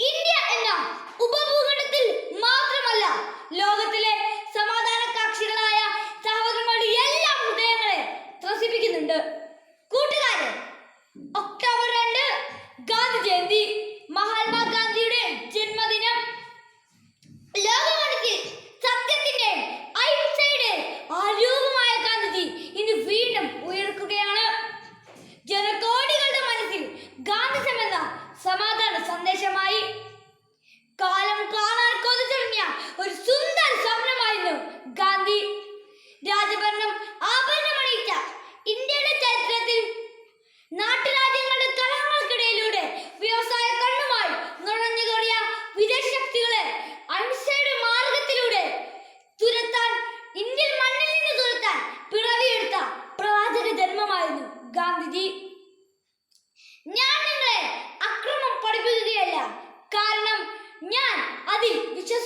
India എന്ന ഉപഭൂഖണ്ഡത്തിൽ മാത്രമല്ല ലോകത്തിലെ സമാധാന കാക്ഷികളായ സഹോദരന്മാരുടെ എല്ലാ ഹൃദയങ്ങളെ ത്രസിപ്പിക്കുന്നുണ്ട്. കൂട്ടുകാരെ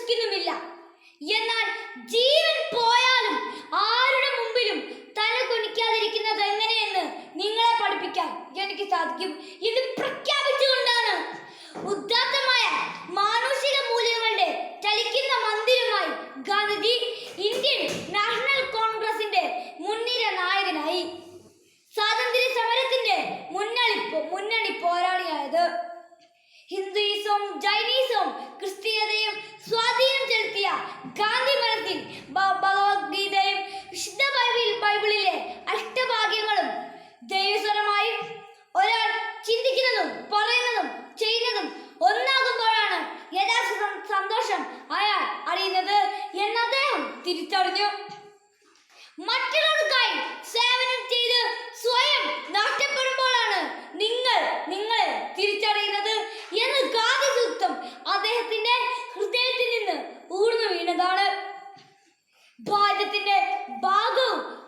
വിശ്വസിക്കുന്നുമില്ല എന്നാൽ ജീവൻ പോയാലും ആരുടെ മുമ്പിലും തല കുനിക്കാതിരിക്കുന്നത് എങ്ങനെയെന്ന് നിങ്ങളെ പഠിപ്പിക്കാൻ എനിക്ക് സാധിക്കും. ഇത് പ്രഖ്യാപിച്ചുകൊണ്ടാണ് ഉദാത്തമായ മാനുഷിക മൂല്യങ്ങളുടെ ചലിക്കുന്ന മന്ദിരമായി ഗാന്ധിജി ഇന്ത്യൻ നാഷണൽ കോൺഗ്രസിന്റെ മുൻനിര നായകനായി. സ്വാതന്ത്ര്യ സമരത്തിന്റെ മുന്നണി മുന്നണി പോരാളിയായത്. ഹിന്ദുയിസവും ജൈനീസവും ക്രിസ്തീയതയും സ്വാധീനം ചെലുത്തിയ ഗാന്ധി മനസ്സിൽ ഭഗവത്ഗീതയും വിശുദ്ധ ബൈബിൾ ബൈബിളിലെ അഷ്ടഭാഗ്യങ്ങളും ദൈവസ്വരമായി ഒരാൾ ചിന്തിക്കുന്നതും പറയുന്നതും ചെയ്യുന്നതും ഒന്നാകുമ്പോഴാണ് യഥാർത്ഥ സന്തോഷം അയാൾ അറിയുന്നത്.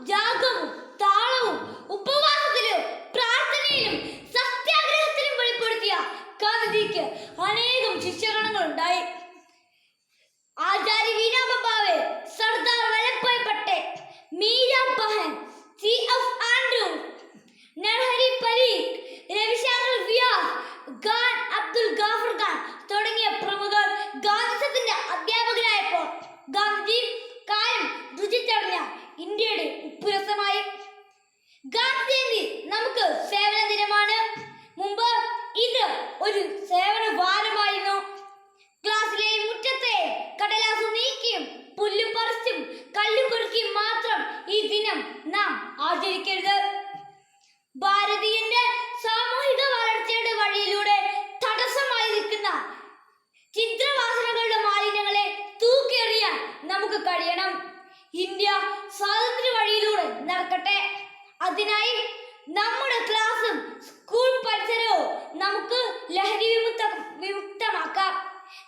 ജാഗവും താളവും ഉപവാസത്തിലും പ്രാർത്ഥനയിലും സത്യാഗ്രഹത്തിലും വെളിപ്പെടുത്തിയ ഗാന്ധിജിക്ക് അനേകം ശിഷ്യഗണങ്ങൾ ഉണ്ടായി Acharya Bhave Sardar Vallabhbhai Patel Meera Behn C F Andrew Narahari Parikh Ravishankar Vyas Khan Abdul Ghaffar Khan തുടങ്ങിയ പ്രമുഖർ ഗാന്ധിസത്തിന്റെ അധ്യാപകരായപ്പോൾ ഗാന്ധിജി കാര്യം രുചിച്ചറിഞ്ഞ ഇന്ത്യയുടെ ഉപ്പുരസമായി ഗാന്ധി ജയന്തി നമുക്ക് സേവന ദിനമാണ്. മുമ്പ് ഇത് ഒരു സേവന വാരമായിരുന്നു. ക്ലാസ്സിലെ മുറ്റത്തെ കടലാസ് നീക്കിയും പുല്ലും പറിച്ചും കല്ലും പെറുക്കിയും മാത്രം ഈ ദിനം നാം ആചരിക്കരുത്. ഭാരതീയന്റെ സാമൂഹിക വളർച്ചയുടെ വഴിയിലൂടെ തടസ്സമായി നിൽക്കുന്ന ചിത്രവാസനകളുടെ മാലിന്യങ്ങളെ തൂക്കിയെറിയാൻ നമുക്ക് കഴിയണം. ഇന്ത്യ സ്വാതന്ത്ര്യ വഴിയിലൂടെ നടക്കട്ടെ. അതിനായി നമ്മുടെ വിമുക്തമാക്കാം.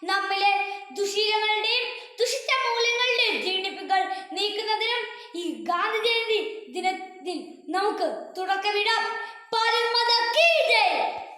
നമ്മിലെ ദുശീലങ്ങളുടെയും ദുഷിച്ച മൂല്യങ്ങളുടെയും ജീർണിപ്പുകൾ നീക്കുന്നതിനും ഈ ഗാന്ധി ജയന്തി ദിനത്തിൽ നമുക്ക് തുടക്കമിടാം.